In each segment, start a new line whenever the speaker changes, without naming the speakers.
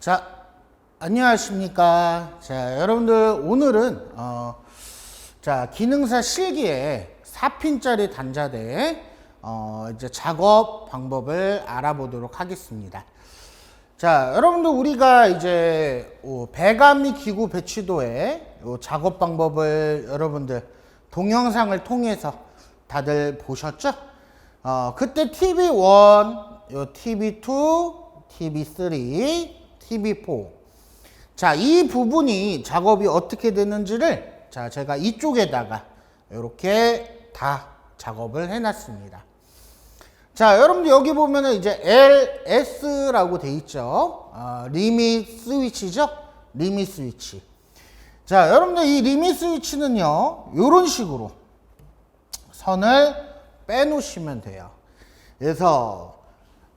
자, 안녕하십니까. 자, 여러분들 오늘은 어, 자 기능사 실기에 4핀짜리 단자대 어, 이제 작업 방법을 알아보도록 하겠습니다. 자, 여러분들 우리가 이제 어, 배감리 기구 배치도의 요 작업 방법을 여러분들 동영상을 통해서 다들 보셨죠? 어, 그때 TV1, 요 TV2, TV3, TV4. 자, 이 부분이 작업이 어떻게 되는지를 자, 제가 이쪽에다가 이렇게 다 작업을 해놨습니다. 자, 여러분들 여기 보면은 이제 LS라고 돼 있죠. 아, 리밋 스위치죠. 리밋 스위치. 자, 여러분들 이 리밋 스위치는요. 이런 식으로 선을 빼놓으시면 돼요. 그래서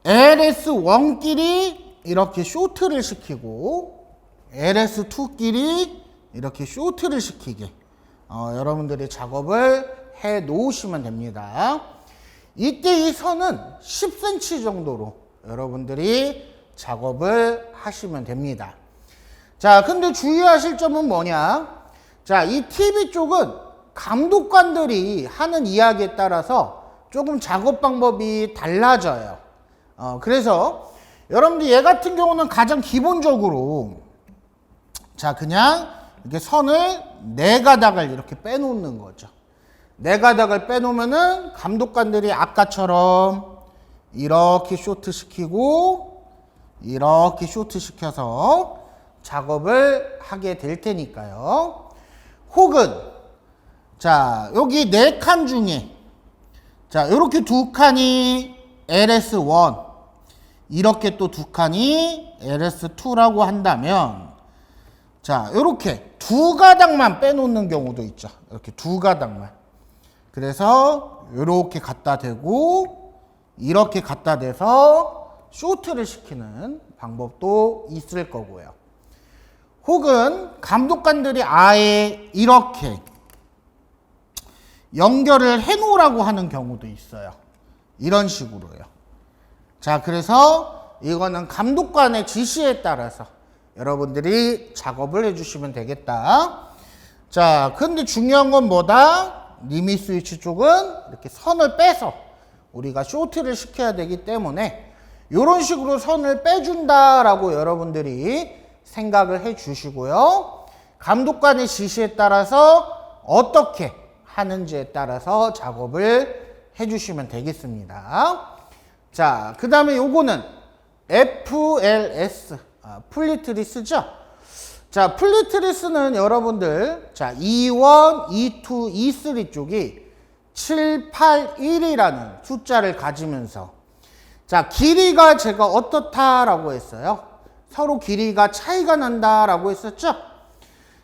LS1끼리 이렇게 쇼트를 시키고 LS2끼리 이렇게 쇼트를 시키게 어, 여러분들이 작업을 해 놓으시면 됩니다. 이때 이 선은 10cm 정도로 여러분들이 작업을 하시면 됩니다. 자, 근데 주의하실 점은 뭐냐? 자, 이 TV 쪽은 감독관들이 하는 이야기에 따라서 조금 작업 방법이 달라져요. 어, 그래서 여러분들 얘 같은 경우는 가장 기본적으로 자, 그냥 이렇게 선을 네 가닥을 이렇게 빼놓는 거죠. 네 가닥을 빼놓으면은 감독관들이 아까처럼 이렇게 쇼트 시키고 이렇게 쇼트 시켜서 작업을 하게 될 테니까요. 혹은 자 여기 네 칸 중에 자 이렇게 두 칸이 LS1 이렇게 또 두 칸이 LS2라고 한다면 자 이렇게 두 가닥만 빼놓는 경우도 있죠. 이렇게 두 가닥만. 그래서 이렇게 갖다 대고 이렇게 갖다 대서 쇼트를 시키는 방법도 있을 거고요. 혹은 감독관들이 아예 이렇게 연결을 해 놓으라고 하는 경우도 있어요. 이런 식으로요. 자, 그래서 이거는 감독관의 지시에 따라서 여러분들이 작업을 해주시면 되겠다. 자, 근데 중요한 건 뭐다? 리밋 스위치 쪽은 이렇게 선을 빼서 우리가 쇼트를 시켜야 되기 때문에 이런 식으로 선을 빼준다라고 여러분들이 생각을 해 주시고요. 감독관의 지시에 따라서 어떻게 하는지에 따라서 작업을 해 주시면 되겠습니다. 자, 그 다음에 요거는 FLS, 아, 플리트리스죠? 자, 플리트리스는 여러분들, 자, E1, E2, E3 쪽이 7, 8, 1이라는 숫자를 가지면서, 자, 길이가 제가 어떻다라고 했어요? 서로 길이가 차이가 난다라고 했었죠?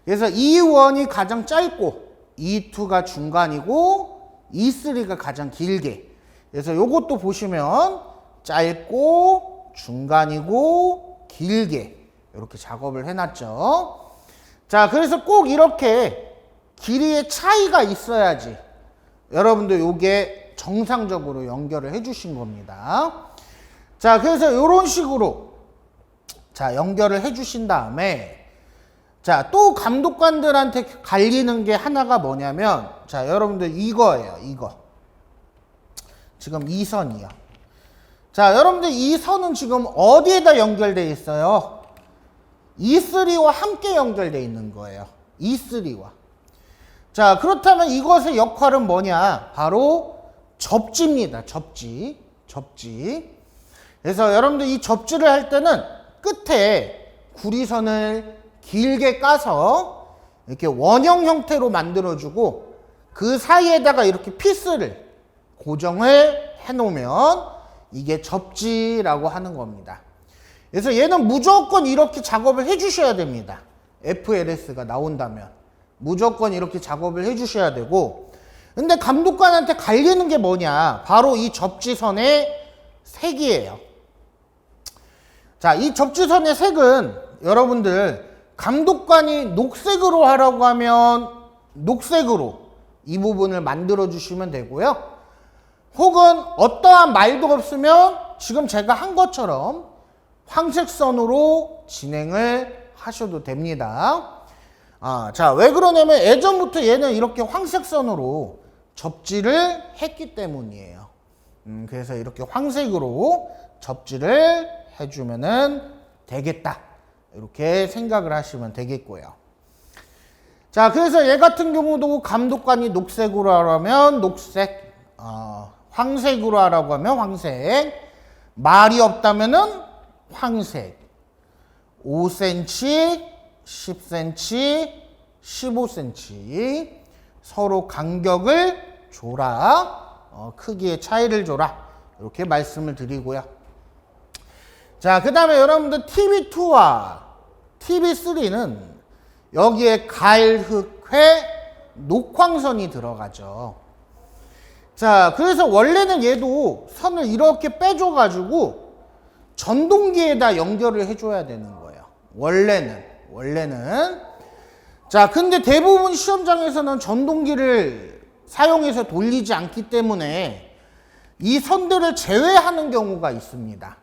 그래서 E1이 가장 짧고, E2가 중간이고, E3가 가장 길게. 그래서 요것도 보시면 짧고, 중간이고, 길게. 이렇게 작업을 해놨죠. 자, 그래서 꼭 이렇게 길이의 차이가 있어야지 여러분들 요게 정상적으로 연결을 해주신 겁니다. 자, 그래서 이런 식으로 자, 연결을 해주신 다음에 자, 또 감독관들한테 갈리는 게 하나가 뭐냐면 자, 여러분들 이거예요, 이거. 지금 이 선이요. 자, 여러분들 이 선은 지금 어디에다 연결되어 있어요? E3와 함께 연결되어 있는 거예요. E3와. 자, 그렇다면 이것의 역할은 뭐냐? 바로 접지입니다. 접지. 접지. 그래서 여러분들 이 접지를 할 때는 끝에 구리선을 길게 까서 이렇게 원형 형태로 만들어주고 그 사이에다가 이렇게 피스를 고정을 해 놓으면 이게 접지라고 하는 겁니다. 그래서 얘는 무조건 이렇게 작업을 해 주셔야 됩니다. FLS가 나온다면. 무조건 이렇게 작업을 해 주셔야 되고. 근데 감독관한테 갈리는 게 뭐냐? 바로 이 접지선의 색이에요. 자, 이 접지선의 색은 여러분들 감독관이 녹색으로 하라고 하면 녹색으로 이 부분을 만들어 주시면 되고요. 혹은 어떠한 말도 없으면 지금 제가 한 것처럼 황색 선으로 진행을 하셔도 됩니다. 아, 자, 왜 그러냐면 예전부터 얘는 이렇게 황색 선으로 접지를 했기 때문이에요. 음, 그래서 이렇게 황색으로 접지를 해주면은 되겠다. 이렇게 생각을 하시면 되겠고요. 자, 그래서 얘 같은 경우도 감독관이 녹색으로 하라면 녹색, 어, 황색으로 하라고 하면 황색, 말이 없다면은 황색, 5cm, 10cm, 15cm 서로 간격을 줘라, 어, 크기의 차이를 줘라. 이렇게 말씀을 드리고요. 자, 그 다음에 여러분들 TV2와 TV3는 여기에 가일흑회 녹황선이 들어가죠. 자, 그래서 원래는 얘도 선을 이렇게 빼줘가지고 전동기에다 연결을 해줘야 되는 거예요. 원래는, 원래는. 자, 근데 대부분 시험장에서는 전동기를 사용해서 돌리지 않기 때문에 이 선들을 제외하는 경우가 있습니다.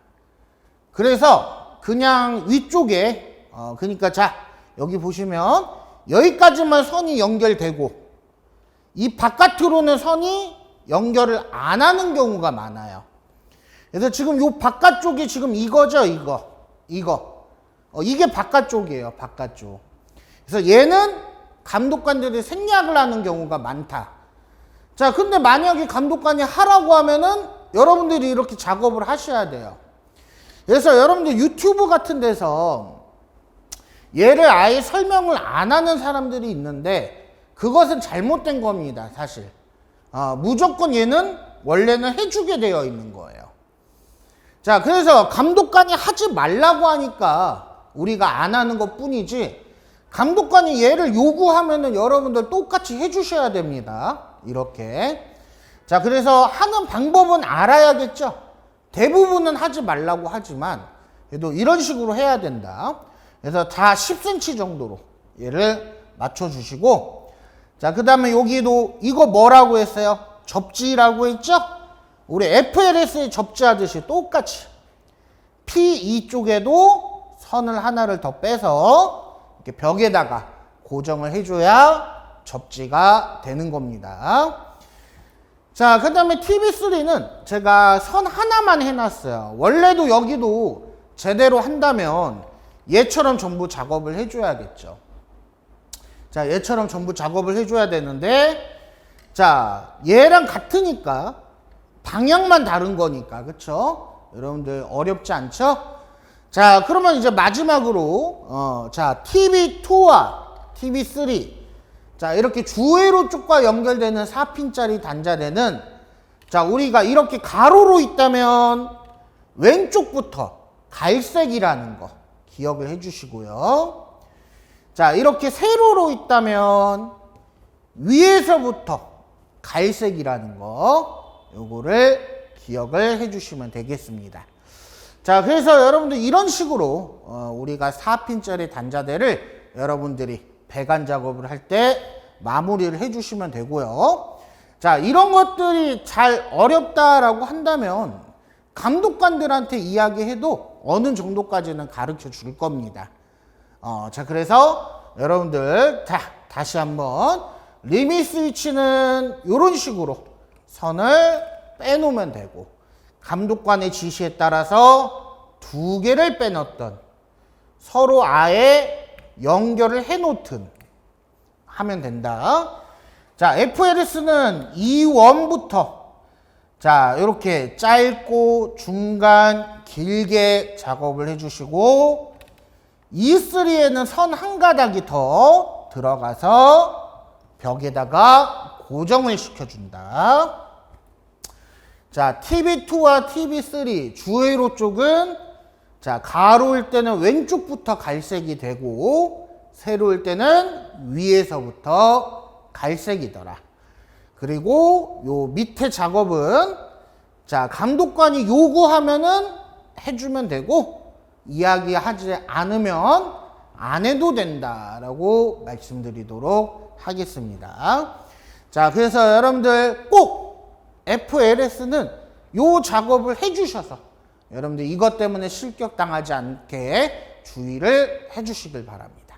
그래서 그냥 위쪽에 어 그러니까 자 여기 보시면 여기까지만 선이 연결되고 이 바깥으로는 선이 연결을 안 하는 경우가 많아요. 그래서 지금 요 바깥쪽이 지금 이거죠, 이거. 이거. 어, 이게 바깥쪽이에요, 바깥쪽. 그래서 얘는 감독관들이 생략을 하는 경우가 많다. 자, 근데 만약에 감독관이 하라고 하면은 여러분들이 이렇게 작업을 하셔야 돼요. 그래서 여러분들 유튜브 같은 데서 얘를 아예 설명을 안 하는 사람들이 있는데 그것은 잘못된 겁니다, 사실. 아, 무조건 얘는 원래는 해주게 되어 있는 거예요. 자, 그래서 감독관이 하지 말라고 하니까 우리가 안 하는 것 뿐이지 감독관이 얘를 요구하면은 여러분들 똑같이 해주셔야 됩니다. 이렇게. 자, 그래서 하는 방법은 알아야겠죠? 대부분은 하지 말라고 하지만 그래도 이런 식으로 해야 된다. 그래서 다 10cm 정도로 얘를 맞춰주시고 자, 그 다음에 여기도 이거 뭐라고 했어요? 접지라고 했죠? 우리 FLS에 접지하듯이 똑같이 P2 쪽에도 선을 하나를 더 빼서 이렇게 벽에다가 고정을 해줘야 접지가 되는 겁니다. 자, 그 다음에 TV3는 제가 선 하나만 해놨어요. 원래도 여기도 제대로 한다면 얘처럼 전부 작업을 해줘야겠죠. 자, 얘처럼 전부 작업을 해줘야 되는데, 자, 얘랑 같으니까 방향만 다른 거니까, 그쵸? 여러분들 어렵지 않죠? 자, 그러면 이제 마지막으로, 어, 자, TV2와 TV3. 자, 이렇게 주회로 쪽과 연결되는 4핀짜리 단자대는 자, 우리가 이렇게 가로로 있다면 왼쪽부터 갈색이라는 거 기억을 해 주시고요. 자, 이렇게 세로로 있다면 위에서부터 갈색이라는 거 요거를 기억을 해 주시면 되겠습니다. 자, 그래서 여러분들 이런 식으로 어, 우리가 4핀짜리 단자대를 여러분들이 배관 작업을 할 때 마무리를 해 주시면 되고요. 자, 이런 것들이 잘 어렵다라고 한다면 감독관들한테 이야기해도 어느 정도까지는 가르쳐 줄 겁니다. 어, 자, 그래서 여러분들, 자, 다시 한번 리밋 스위치는 이런 식으로 선을 빼놓으면 되고 감독관의 지시에 따라서 두 개를 빼놓던 서로 아예 연결을 해놓든 하면 된다. 자, FLS는 E1부터 자, 이렇게 짧고 중간 길게 작업을 해주시고 E3에는 선 한 가닥이 더 들어가서 벽에다가 고정을 시켜준다. 자, TV2와 TV3 주회로 쪽은 자, 가로일 때는 왼쪽부터 갈색이 되고 세로일 때는 위에서부터 갈색이더라. 그리고 요 밑에 작업은 자, 감독관이 요구하면은 해주면 되고 이야기하지 않으면 안 해도 된다라고 말씀드리도록 하겠습니다. 자, 그래서 여러분들 꼭 FLS는 요 작업을 해주셔서 여러분들 이것 때문에 실격당하지 않게 주의를 해주시길 바랍니다.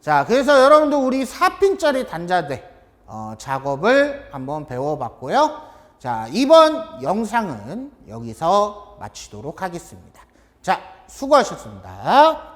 자, 그래서 여러분들 우리 4핀짜리 단자대 어, 작업을 한번 배워봤고요. 자, 이번 영상은 여기서 마치도록 하겠습니다. 자, 수고하셨습니다.